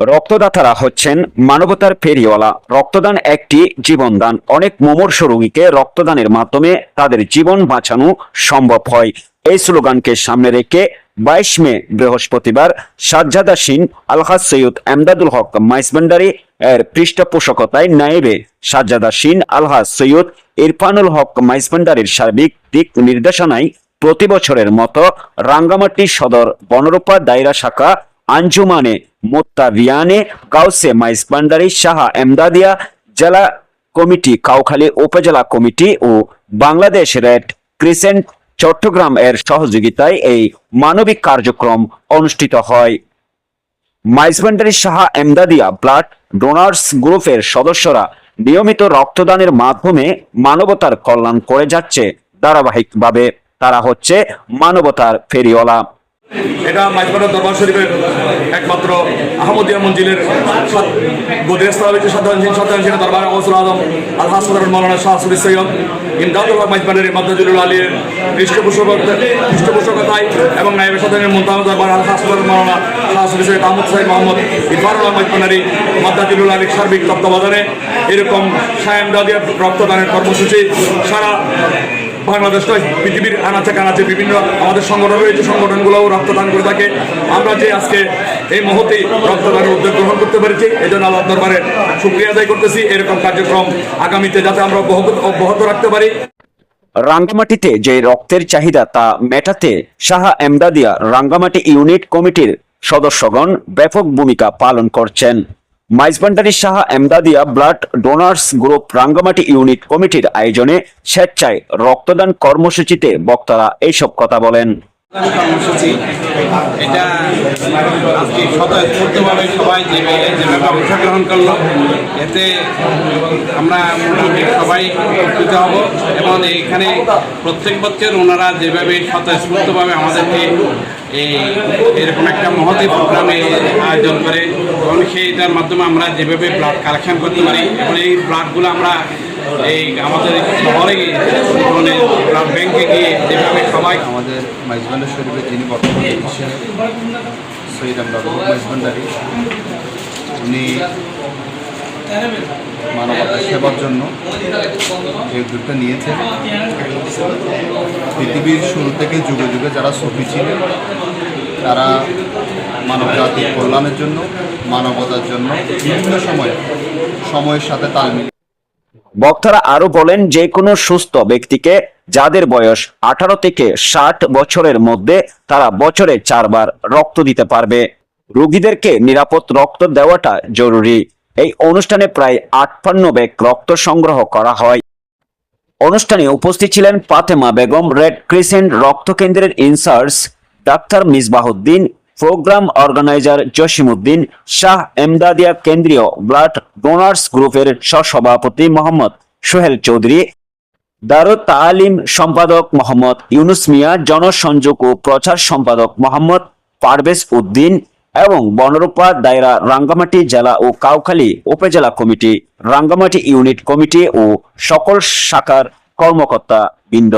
রক্তদাতারা হচ্ছেন মানবতার ফেরিওয়ালা। রক্তদান একটি জীবনদান। অনেক মুমূর্ষ রোগীকে রক্তদানের মাধ্যমে তাদের জীবন বাঁচানো সম্ভব হয়। এই স্লোগানকে সামনে রেখে বাইশ মে, বৃহস্পতিবার সাজ্জাদা সিন আলহাজ সৈয়দ এমদাদুল হক মাইসবান্ডারি এর পৃষ্ঠপোষকতায় নায়েবে সাজ্জাদা সিন আলহাজ সৈয়দ ইরফানুল হক মাইসবান্ডারির সার্বিক দিক নির্দেশনায় প্রতি বছরের মতো রাঙ্গামাটি সদর বনরূপা দায়রা শাখা আঞ্জুমানে মোত্তাবিয়ানে গাউসে মাইস ভান্ডারি সাহা এমদাদিয়া জেলা কমিটি কাউখালী উপজেলা কমিটি ও বাংলাদেশ রেড ক্রিসেন্ট চট্টগ্রাম এর সহযোগিতায় এই মানবিক কার্যক্রম অনুষ্ঠিত হয়। মাইজভান্ডারি সাহা এমদাদিয়া ব্লাড ডোনার্স গ্রুপের সদস্যরা নিয়মিত রক্তদানের মাধ্যমে মানবতার কল্যাণ করে যাচ্ছে ধারাবাহিকভাবে। তারা হচ্ছে মানবতার ফেরিওয়ালা। এটা মাইজপাড়া দরবার শরীফের একমাত্র আহমদিয়া মঞ্জিলের সাত- গদির স্থল হচ্ছে সাধারণ সাধারণ সিংহ দরবার গৌসুল আজম আল হাসপাতাল মৌলানা শাহ সুরি সৈয়দ, ইমদাদুল হক মাইজপাড়ের মাদ্দাজুল আলীর পৃষ্ঠপোষকতা পৃষ্ঠপোষকতায় এবং নাইব সাধারণের মুন্তাজ দরবার আল হাসপাতাল মৌলানা শাহ সুরি সৈয়দ আহমদ সাহেব মোহাম্মদ ইরফানুল হক মাইজপাড়ারি মাদ্দাজুল আলীর সার্বিক তত্ত্বাবধানে এরকম সায়াম দাদিয়া রক্তদানের কর্মসূচি সারা বাংলাদেশ নয়, পৃথিবীর আনাচে কানাচে বিভিন্ন আমাদের সংগঠন রয়েছে, সংগঠনগুলোও রক্তদান করে থাকে। আমরা যে আজকে এই মুহূর্তে রক্তদানের উদ্যোগ গ্রহণ করতে পেরেছি এই জন্য আল্লাহ দরবারে শুক্রিয়া আদায় করতেছি। এরকম কার্যক্রম আগামীতে যাতে আমরা অব্যাহত রাখতে পারি। রাঙ্গামাটিতে যে রক্তের চাহিদা তা মেটাতে সাহা এমদাদিয়া রাঙ্গামাটি ইউনিট কমিটির সদস্যগণ ব্যাপক ভূমিকা পালন করছেন। Maizbhandari Shah Emdadia, blood donors group, Rangamati unit কমিটির আয়োজনে স্বেচ্ছায় রক্তদান কর্মসূচিতে বক্তারা এইসব কথা বলেন। এটা আজকে স্বতঃস্ফূর্তভাবে সবাই যেভাবে যেভাবে অংশগ্রহণ করল, এতে আমরা মোটামুটি সবাই উপকৃত হব এবং এখানে প্রত্যেক বছর ওনারা যেভাবে স্বতঃস্ফূর্তভাবে আমাদেরকে এই এরকম একটা মহতি প্রোগ্রামে আয়োজন করে, এবং সেইটার মাধ্যমে আমরা যেভাবে ব্লাড কালেকশন করতে পারি, এবং এই ব্লাডগুলো আমরা এই আমাদের শহরে মানে ব্লাড ব্যাংকে গিয়ে যেভাবে সবাই আমাদের মাইজবান্ডার শরীফের যিনি বর্তমান চিকিৎসক সৈয়দ আমদাদ মাইজবান্ডারি উনি মানবতার সেবার জন্য এই উদ্যোগটা নিয়েছেন। পৃথিবীর শুরু থেকে যুগে যুগে যারা সফি ছিলেন, তারা মানব জাতির কল্যাণের জন্য, মানবতার জন্য বিভিন্ন সময় সময়ের সাথে তাল মিলিয়ে বক্তারা আরও বলেন, যে কোনো সুস্থ ব্যক্তিকে যাদের বয়স আঠারো থেকে ষাট বছরের মধ্যে তারা বছরে চারবার রক্ত দিতে পারবে। রোগীদেরকে নিরাপদ রক্ত দেওয়াটা জরুরি। এই অনুষ্ঠানে প্রায় আটপান্ন ব্যাগ রক্ত সংগ্রহ করা হয়। অনুষ্ঠানে উপস্থিত ছিলেন পাতেমা বেগম, রেড ক্রিসেন্ট রক্ত কেন্দ্রের in charge doctor Misbahuddin program organizer Jasimuddin, Shah Emdadia কেন্দ্রীয় ব্লাড ডোনার্স গ্রুপের সহসভাপতি মোহাম্মদ সোহেল চৌধুরী, দারুত তালিম সম্পাদক মোহাম্মদ ইউনুস মিয়া, জনসংযোগ ও প্রচার সম্পাদক মোহাম্মদ পারভেজ উদ্দিন এবং বনরূপা দায়রা রাঙ্গামাটি জেলা ও কাউখালী উপজেলা কমিটি, রাঙ্গামাটি ইউনিট কমিটি ও সকল শাখার কর্মকর্তা বৃন্দ